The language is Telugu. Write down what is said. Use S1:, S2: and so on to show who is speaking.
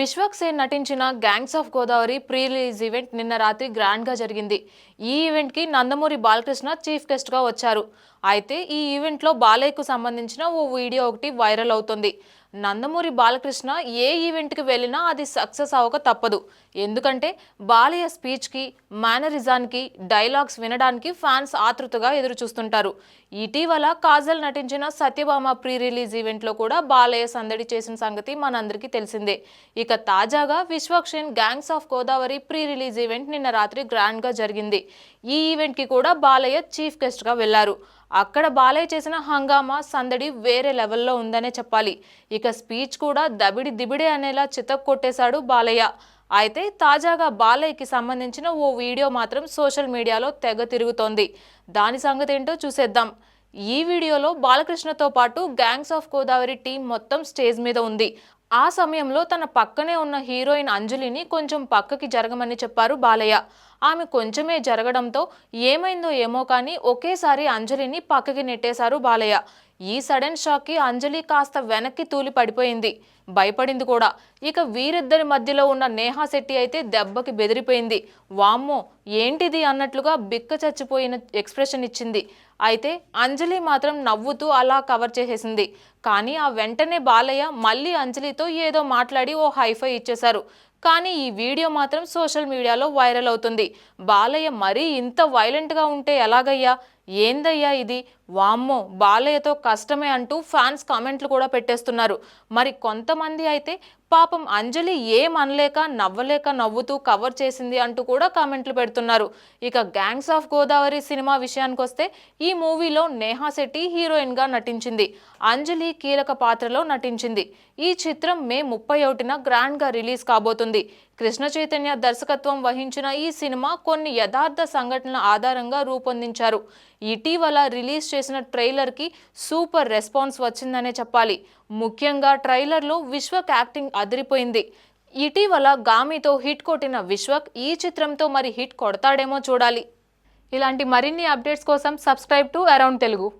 S1: విశ్వక్ సేన్ నటించిన gangs of Godavari pre release event నిన్న రాత్రి గ్రాండ్గా జరిగింది. ఈ ఈవెంట్కి నందమూరి బాలకృష్ణ చీఫ్ గెస్ట్గా వచ్చారు. అయితే ఈ ఈవెంట్లో బాలయ్యకు సంబంధించిన ఓ వీడియో ఒకటి వైరల్ అవుతుంది. నందమూరి బాలకృష్ణ ఏ ఈవెంట్కి వెళ్ళినా అది సక్సెస్ అవ్వక తప్పదు. ఎందుకంటే బాలయ్య స్పీచ్కి మేనరిజానికి డైలాగ్స్ వినడానికి ఫ్యాన్స్ ఆతృతగా ఎదురుచూస్తుంటారు. ఇటీవల కాజల్ నటించిన సత్యభామ ప్రీ రిలీజ్ ఈవెంట్లో కూడా బాలయ్య సందడి చేసిన సంగతి మనందరికీ తెలిసిందే. ఇక తాజాగా Vishwaksen gangs of Godavari pre release event నిన్న రాత్రి గ్రాండ్గా జరిగింది. ఈ ఈవెంట్కి కూడా బాలయ్య చీఫ్ గెస్ట్గా వెళ్ళారు అక్కడ బాలయ్య చేసిన హంగామా సందడి వేరే లెవెల్లో ఉందనే చెప్పాలి. ఇక స్పీచ్ కూడా దబిడి దిబిడే అనేలా చితక్ కొట్టేశాడు బాలయ్య. అయితే తాజాగా బాలయ్యకి సంబంధించిన ఓ వీడియో మాత్రం సోషల్ మీడియాలో తెగ తిరుగుతోంది. దాని సంగతి ఏంటో చూసేద్దాం. ఈ వీడియోలో బాలకృష్ణతో పాటు గ్యాంగ్స్ ఆఫ్ గోదావరి టీం మొత్తం స్టేజ్ మీద ఉంది. ఆ సమయంలో తన పక్కనే ఉన్న హీరోయిన్ అంజలిని కొంచెం పక్కకి జరగమని చెప్పారు బాలయ్య. ఆమె కొంచెమే జరగడంతో ఏమైందో ఏమో కానీ ఒకేసారి అంజలిని పక్కకి నెట్టేశారు బాలయ్య. ఈ సడన్ షాక్కి అంజలి కాస్త వెనక్కి తూలి పడిపోయింది. భయపడింది కూడా. ఇక వీరిద్దరి మధ్యలో ఉన్న నేహా శెట్టి అయితే దెబ్బకి బెదిరిపోయింది. వామ్మో ఏంటిది అన్నట్లుగా బిక్క చచ్చిపోయిన ఎక్స్ప్రెషన్ ఇచ్చింది. అయితే అంజలి మాత్రం నవ్వుతూ అలా కవర్ చేసేసింది. కానీ ఆ వెంటనే బాలయ్య మళ్ళీ అంజలితో ఏదో మాట్లాడి ఓ హైఫై ఇచ్చేశారు. కానీ ఈ వీడియో మాత్రం సోషల్ మీడియాలో వైరల్ అవుతుంది. బాలయ్య మరీ ఇంత వైలెంట్గా ఉంటే ఎలాగయ్యా? ఏందయ్యా ఇది? వామ్మో బాలయ్యతో కష్టమే అంటూ ఫ్యాన్స్ కామెంట్లు కూడా పెట్టేస్తున్నారు. మరి కొంతమంది అయితే పాపం అంజలి ఏం అనలేక నవ్వలేక నవ్వుతూ కవర్ చేసింది అంటూ కూడా కామెంట్లు పెడుతున్నారు. ఇక గ్యాంగ్స్ ఆఫ్ గోదావరి సినిమా విషయానికి వస్తే ఈ మూవీలో నేహా శెట్టి హీరోయిన్గా నటించింది. అంజలి కీలక పాత్రలో నటించింది. ఈ చిత్రం మే ముప్పై ఒకటిన గ్రాండ్గా రిలీజ్ కాబోతుంది. కృష్ణ చైతన్య దర్శకత్వం వహించిన ఈ సినిమా కొన్ని యథార్థ సంఘటనల ఆధారంగా రూపొందించారు. ఇటీవల రిలీజ్ చేసిన ట్రైలర్కి సూపర్ రెస్పాన్స్ వచ్చిందనే చెప్పాలి. ముఖ్యంగా ట్రైలర్లో విశ్వక్ యాక్టింగ్ అదిరిపోయింది. ఇటీవల గామితో హిట్ కొట్టిన విశ్వక్ ఈ చిత్రంతో మరి హిట్ కొడతాడేమో చూడాలి. ఇలాంటి మరిన్ని అప్డేట్స్ కోసం సబ్స్క్రైబ్ టు అరౌండ్ తెలుగు.